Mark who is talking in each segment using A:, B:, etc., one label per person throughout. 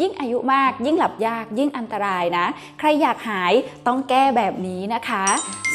A: ยิ่งอายุมาก ยิ่งหลับยาก ยิ่งอันตรายนะ ใครอยากหายต้องแก้แบบนี้นะคะ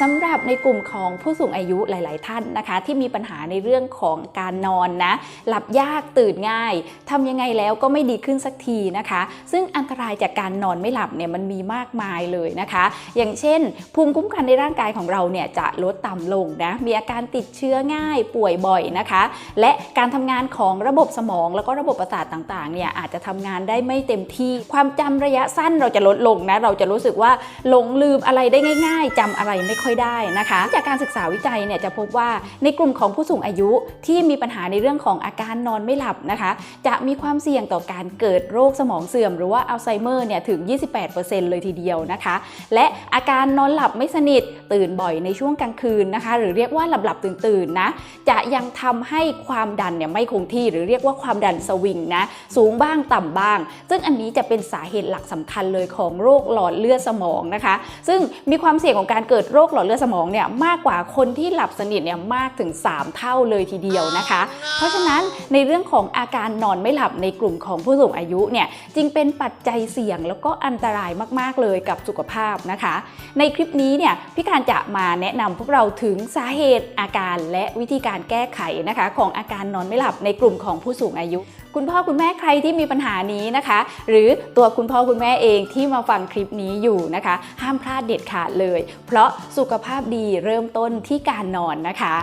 A: สำหรับในกลุ่มของผู้สูงอายุหลาย ๆ ท่านนะคะ ที่มีปัญหาในเรื่องของการนอนนะ หลับยากตื่นง่ายทำยังไงแล้วก็ไม่ดีขึ้นสักทีนะคะ ซึ่งอันตรายจากการนอนไม่หลับเนี่ยมันมีมากมายเลยนะคะ อย่างเช่น ภูมิคุ้มกันในร่างกายของเราเนี่ยจะลดต่ำลงนะมีอาการติดเชื้อง่ายป่วยบ่อยนะคะ และการทำงานของระบบสมองแล้วก็ระบบประสาทต่าง ๆ เนี่ยอาจจะทำงานได้ไม่เต็มที่ ความจำระยะสั้นเราจะลดลงนะ เราจะรู้สึกว่าหลงลืมอะไรได้ง่าย ๆจำอะไรไม่ค่อยได้นะคะ จากการศึกษาวิจัยเนี่ยจะพบว่าในกลุ่มของผู้สูงอายุที่มีปัญหาในเรื่องของอาการนอนไม่หลับนะคะ จะมีความเสี่ยงต่อการเกิดโรคสมองเสื่อม หรือว่าอัลไซเมอร์เนี่ยถึง 28%เลยทีเดียวนะคะ และอาการนอนหลับไม่สนิทตื่นบ่อยในช่วงกลางคืนนะคะ หรือเรียกว่าหลับหลับตื่นตื่นนะจะยังทำให้ความดันเนี่ยไม่คงที่หรือเรียกว่าความดันสวิงนะสูงบ้างต่ำบ้างซึ่งอันนี้จะเป็นสาเหตุหลักสำคัญเลยของโรคหลอดเลือดสมองนะคะ ซึ่งมีความเสี่ยงของการเกิดโรคหลอดเลือดสมองเนี่ยมากกว่าคนที่หลับสนิทเนี่ยมากถึง 3 เท่าเลยทีเดียวนะคะ เพราะฉะนั้นในเรื่องของอาการนอนไม่หลับในกลุ่มของผู้สูงอายุเนี่ยจึงเป็นปัจจัยเสี่ยงแล้วก็อันตรายมากๆเลยกับสุขภาพนะคะ ในคลิปนี้เนี่ยพี่การจะมาแนะนำพวกเราถึงสาเหตุอาการและวิธีการแก้ไขนะคะ ของอาการนอนไม่หลับในกลุ่มของผู้สูงอายุ คุณพ่อคุณแม่ใครที่มีปัญหานี้นะคะ หรือตัวคุณพ่อคุณแม่เองที่มาฟังคลิปนี้อยู่นะคะ ห้ามพลาดเด็ดขาดเลย เพราะสุขภาพดีเริ่มต้นที่การนอนนะคะ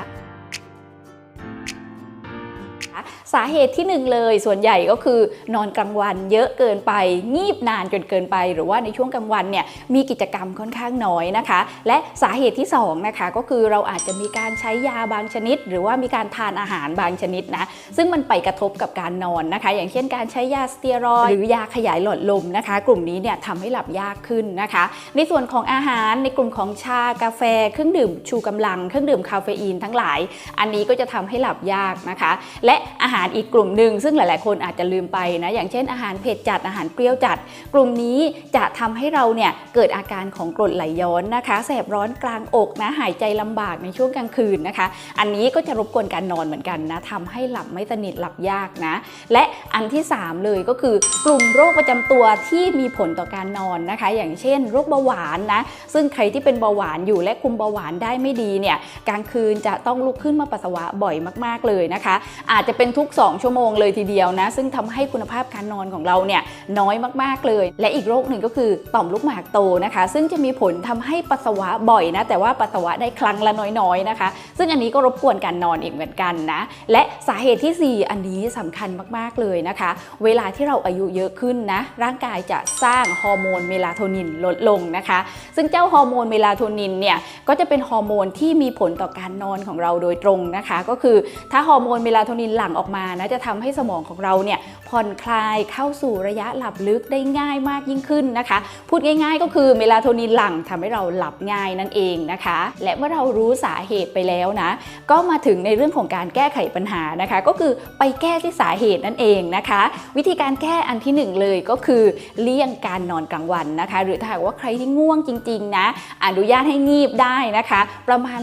A: สาเหตุที่หนึ่งเลยส่วนใหญ่ก็คือนอนกลางวันเยอะเกินไป งีบนานจนเกินไป หรือว่าในช่วงกลางวันเนี่ยมีกิจกรรมค่อนข้างน้อยนะคะ และสาเหตุที่สองนะคะก็คือเราอาจจะมีการใช้ยาบางชนิด หรือว่ามีการทานอาหารบางชนิดนะซึ่งมันไปกระทบกับการนอนนะคะ อย่างเช่นการใช้ยาสเตียรอยหรือยาขยายหลอดลมนะคะ กลุ่มนี้เนี่ยทำให้หลับยากขึ้นนะคะ ในส่วนของอาหารในกลุ่มของชากาแฟเครื่องดื่มชูกำลังเครื่องดื่มคาเฟอีนทั้งหลาย อันนี้ก็จะทำให้หลับยากนะคะ และอาหารอีกกลุ่มหนึ่งซึ่งหลาย ๆ คนอาจจะลืมไปนะอย่างเช่นอาหารเผ็ดจัดอาหารเปรี้ยวจัด กลุ่มนี้จะทำให้เราเนี่ยเกิดอาการของกรดไหลย้อนนะคะแสบร้อนกลางอกนะหายใจลำบากในช่วงกลางคืนนะคะ อันนี้ก็จะรบกวนการนอนเหมือนกันนะทำให้หลับไม่สนิทหลับยากนะ และอันที่ 3 เลยก็คือกลุ่มโรคประจำตัวที่มีผลต่อการนอนนะคะ อย่างเช่น โรคเบาหวานนะซึ่งใครที่เป็นเบาหวานอยู่และคุมเบาหวานได้ไม่ดีเนี่ยกลางคืนจะต้องลุกขึ้นมาปัสสาวะบ่อยมาก ๆ เลยนะคะ อาจจะเป็นทุก2 ชั่วโมงเลยทีเดียวนะ ซึ่งทำให้คุณภาพการนอนของเราเนี่ยน้อยมาก ๆ เลย และอีกโรคหนึ่งก็คือต่อมลูกหมากโตนะคะ ซึ่งจะมีผลทำให้ปัสสาวะบ่อยนะ แต่ว่าปัสสาวะได้ครั้งละน้อย ๆ นะคะ ซึ่งอันนี้ก็รบกวนการนอนอีกเหมือนกันนะ และสาเหตุที่ 4 อันนี้สำคัญมากๆเลยนะคะ เวลาที่เราอายุเยอะขึ้นนะ ร่างกายจะสร้างฮอร์โมนเมลาโทนินลดลงนะคะ ซึ่งเจ้าฮอร์โมนเมลาโทนินเนี่ยก็จะเป็นฮอร์โมนที่มีผลต่อการนอนของเราโดยตรงนะคะ ก็คือถ้าฮอร์โมนเมลาโทนินหลั่งออกมานะจะทำให้สมองของเราเนี่ยผ่อนคลายเข้าสู่ระยะหลับลึกได้ง่ายมากยิ่งขึ้นนะคะ พูดง่าย ๆ ก็คือเมลาโทนินหลั่งทำให้เราหลับง่ายนั่นเองนะคะ และเมื่อเรารู้สาเหตุไปแล้วนะ ก็มาถึงในเรื่องของการแก้ไขปัญหานะคะ ก็คือไปแก้ที่สาเหตุนั่นเองนะคะ วิธีการแก้อันที่หนึ่งเลยก็คือเลี่ยงการนอนกลางวันนะคะ หรือถ้าหากว่าใครที่ง่วงจริง ๆ นะ อนุญาตให้งีบได้นะคะ ประมาณ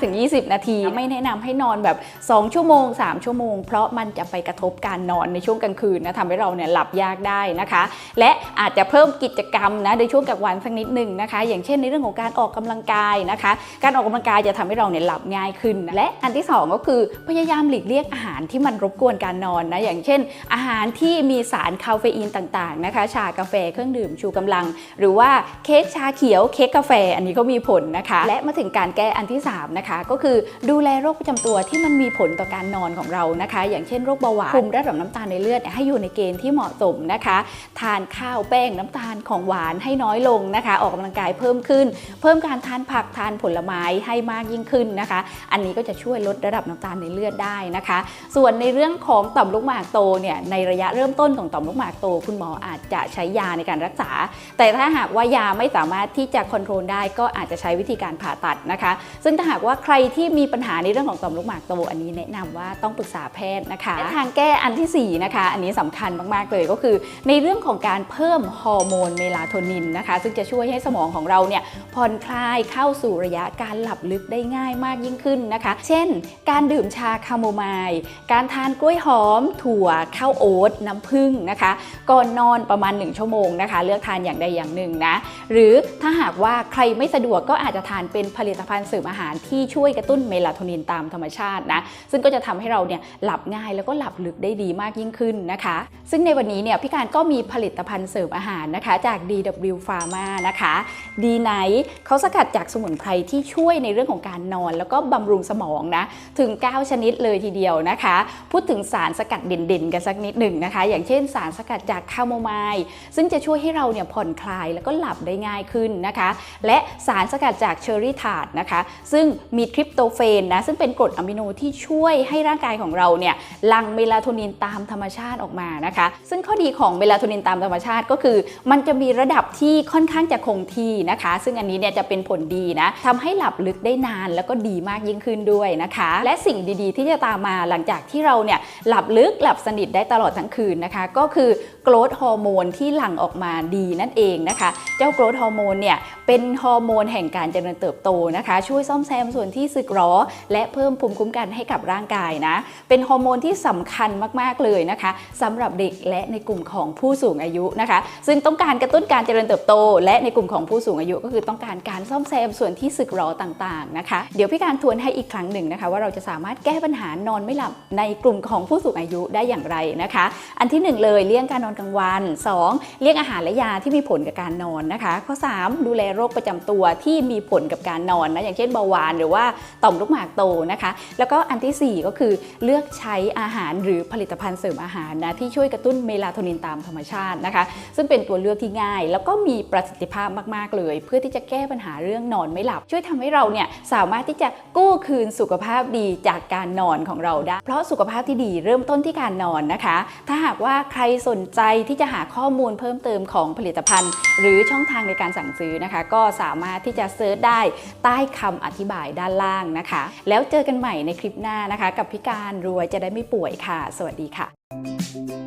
A: 15-20 นาที ไม่แนะนำให้นอนแบบ 2 ชั่วโมง 3 ชั่วโมงเพราะมันจะไปกระทบการนอนในช่วงกลางคืนนะทำให้เราเนี่ยหลับยากได้นะคะ และอาจจะเพิ่มกิจกรรมนะในช่วงกลางวันสักนิดหนึ่งนะคะ อย่างเช่นในเรื่องของการออกกำลังกายนะคะ การออกกำลังกายจะทำให้เราเนี่ยหลับง่ายขึ้น และอันที่สองก็คือพยายามหลีกเลี่ยงอาหารที่มันรบกวนการนอนนะอย่างเช่น อาหารที่มีสารคาเฟอีนต่างๆนะคะ ชากาแฟเครื่องดื่มชูกำลัง หรือว่าเค้กชาเขียวเค้กกาแฟอันนี้ก็มีผลนะคะ และมาถึงการแก้อันที่สามนะคะก็คือดูแลโรคประจำตัวที่มันมีผลต่อการนอนของเรานะคะ อย่างเช่นโรคเบาหวานคุมระดับน้ำตาลในเลือดให้อยู่ในเกณฑ์ที่เหมาะสมนะคะ ทานข้าวแป้งน้ำตาลของหวานให้น้อยลงนะคะ ออกกำลังกายเพิ่มขึ้น เพิ่มการทานผักทานผลไม้ให้มากยิ่งขึ้นนะคะ อันนี้ก็จะช่วยลดระดับน้ำตาลในเลือดได้นะคะ ส่วนในเรื่องของต่อมลูกหมากโตเนี่ยในระยะเริ่มต้นของต่อมลูกหมากโต คุณหมออาจจะใช้ยาในการรักษา แต่ถ้าหากว่ายาไม่สามารถที่จะควบคุมได้ก็อาจจะใช้วิธีการผ่าตัดนะคะ ซึ่งถ้าหากว่าใครที่มีปัญหาในเรื่องของต่อมลูกหมากโตอันนี้แนะนำว่าต้องปรึกษาแพทย์นะคะและทางแก้อันที่สี่นะคะ อันนี้สำคัญมากๆเลยก็คือ ในเรื่องของการเพิ่มฮอร์โมนเมลาโทนินนะคะ ซึ่งจะช่วยให้สมองของเราเนี่ยผ่อนคลายเข้าสู่ระยะการหลับลึกได้ง่ายมากยิ่งขึ้นนะคะ เช่น การดื่มชาคาโมไมล์การทานกล้วยหอม ถั่วข้าวโอ๊ตน้ำผึ้งนะคะก่อนนอนประมาณ 1 ชั่วโมงนะคะ เลือกทานอย่างใดอย่างหนึ่งนะ หรือถ้าหากว่าใครไม่สะดวกก็อาจจะทานเป็นผลิตภัณฑ์เสริมอาหารที่ช่วยกระตุ้นเมลาโทนินตามธรรมชาตินะซึ่งก็จะทำให้เราเนี่ยหลับง่ายแล้วก็หลับลึกได้ดีมากยิ่งขึ้นนะคะ ซึ่งในวันนี้เนี่ยพี่การก็มีผลิตภัณฑ์เสริมอาหารนะคะ จาก DW Pharma นะคะดีไนเขาสกัดจากสมุนไพรที่ช่วยในเรื่องของการนอน แล้วก็บำรุงสมองนะถึง 9 ชนิดเลยทีเดียวนะคะ พูดถึงสารสกัดเด่นๆ กันสักนิดหนึ่งนะคะ อย่างเช่นสารสกัดจากคาโมไมล์ซึ่งจะช่วยให้เราเนี่ยผ่อนคลายแล้วก็หลับได้ง่ายขึ้นนะคะ และสารสกัดจากเชอร์รี่ทาร์ดนะคะ ซึ่งมีทริปโตเฟนนะซึ่งเป็นกรดอะมิโนที่ช่วยให้ร่างกายของเราเนี่ยหลั่งเมลาโทนินตามธรรมชาติออกมานะคะ ซึ่งข้อดีของเมลาโทนินตามธรรมชาติก็คือ มันจะมีระดับที่ค่อนข้างจะคงที่นะคะ ซึ่งอันนี้เนี่ยจะเป็นผลดีนะทำให้หลับลึกได้นานแล้วก็ดีมากยิ่งขึ้นด้วยนะคะ และสิ่งดีๆ ที่จะตามมาหลังจากที่เราเนี่ยหลับลึกหลับสนิทได้ตลอดทั้งคืนนะคะ ก็คือโกรทฮอร์โมนที่หลั่งออกมาดีนั่นเองนะคะ เจ้าโกรทฮอร์โมนเนี่ยเป็นฮอร์โมนแห่งการเจริญเติบโตนะคะ ช่วยซ่อมแซมส่วนที่สึกหรอและเพิ่มภูมิคุ้มกันให้กับร่างกายนะ เป็นฮอร์โมนที่สำคัญมากๆเลยนะคะสำหรับเด็กและในกลุ่มของผู้สูงอายุนะคะ ซึ่งต้องการกระตุ้นการเจริญเติบโต และในกลุ่มของผู้สูงอายุ ก็คือต้องการการซ่อมแซมส่วนที่สึกหรอต่างๆนะคะ เดี๋ยวพี่การทวนให้อีกครั้งหนึ่งนะคะ ว่าเราจะสามารถแก้ปัญหานอนไม่หลับในกลุ่มของผู้สูงอายุได้อย่างไรนะคะ อันที่หนึ่งเลยเลี่ยงการนอนกลางวัน 2. เลี่ยงอาหารและยาที่มีผลกับการนอนนะคะ ข้อ 3. ดูแลโรคประจำตัวที่มีผลกับการนอนนะอย่างเช่นเบาหวานหรือว่าต่อมลูกหมากโตนะคะ แล้วก็อันทีสี่4 ก็คือเลือกใช้อาหารหรือผลิตภัณฑ์เสริมอาหารนะที่ช่วยกระตุ้นเมลาโทนินตามธรรมชาตินะคะ ซึ่งเป็นตัวเลือกที่ง่าย แล้วก็มีประสิทธิภาพมากๆเลย เพื่อที่จะแก้ปัญหาเรื่องนอนไม่หลับ ช่วยทำให้เราเนี่ยสามารถที่จะกู้คืนสุขภาพดีจากการนอนของเราได้ เพราะสุขภาพที่ดีเริ่มต้นที่การนอนนะคะ ถ้าหากว่าใครสนใจที่จะหาข้อมูลเพิ่มเติมของผลิตภัณฑ์ หรือช่องทางในการสั่งซื้อนะคะ ก็สามารถที่จะเซิร์ชได้ใต้คำอธิบายด้านล่างนะคะ แล้วเจอกันใหม่ในคลิปหน้านะคะ กับพิการรวยจะได้ไม่ป่วยค่ะ สวัสดีค่ะ